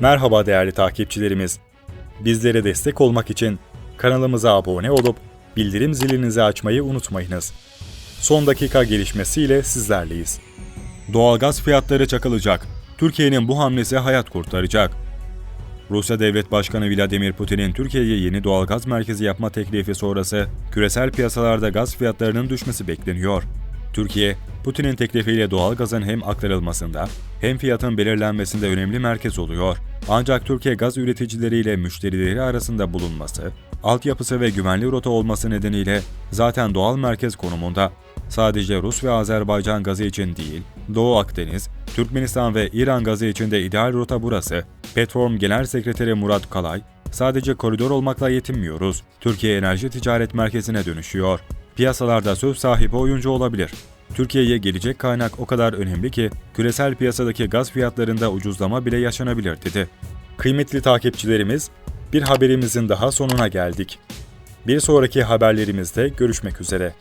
Merhaba değerli takipçilerimiz. Bizlere destek olmak için kanalımıza abone olup bildirim zilinizi açmayı unutmayınız. Son dakika gelişmesiyle sizlerleyiz. Doğalgaz fiyatları çakılacak. Türkiye'nin bu hamlesi hayat kurtaracak. Rusya Devlet Başkanı Vladimir Putin'in Türkiye'ye yeni doğalgaz merkezi yapma teklifi sonrası küresel piyasalarda gaz fiyatlarının düşmesi bekleniyor. Türkiye, Putin'in teklifiyle doğalgazın hem aktarılmasında hem fiyatın belirlenmesinde önemli merkez oluyor. Ancak Türkiye gaz üreticileriyle müşterileri arasında bulunması, altyapısı ve güvenli rota olması nedeniyle zaten doğal merkez konumunda. Sadece Rus ve Azerbaycan gazı için değil, Doğu Akdeniz, Türkmenistan ve İran gazı için de ideal rota burası. Petform Genel Sekreteri Murat Kalay, sadece koridor olmakla yetinmiyoruz. Türkiye enerji ticaret merkezine dönüşüyor. Piyasalarda söz sahibi oyuncu olabilir. Türkiye'ye gelecek kaynak o kadar önemli ki küresel piyasadaki gaz fiyatlarında ucuzlama bile yaşanabilir dedi. Kıymetli takipçilerimiz, bir haberimizin daha sonuna geldik. Bir sonraki haberlerimizde görüşmek üzere.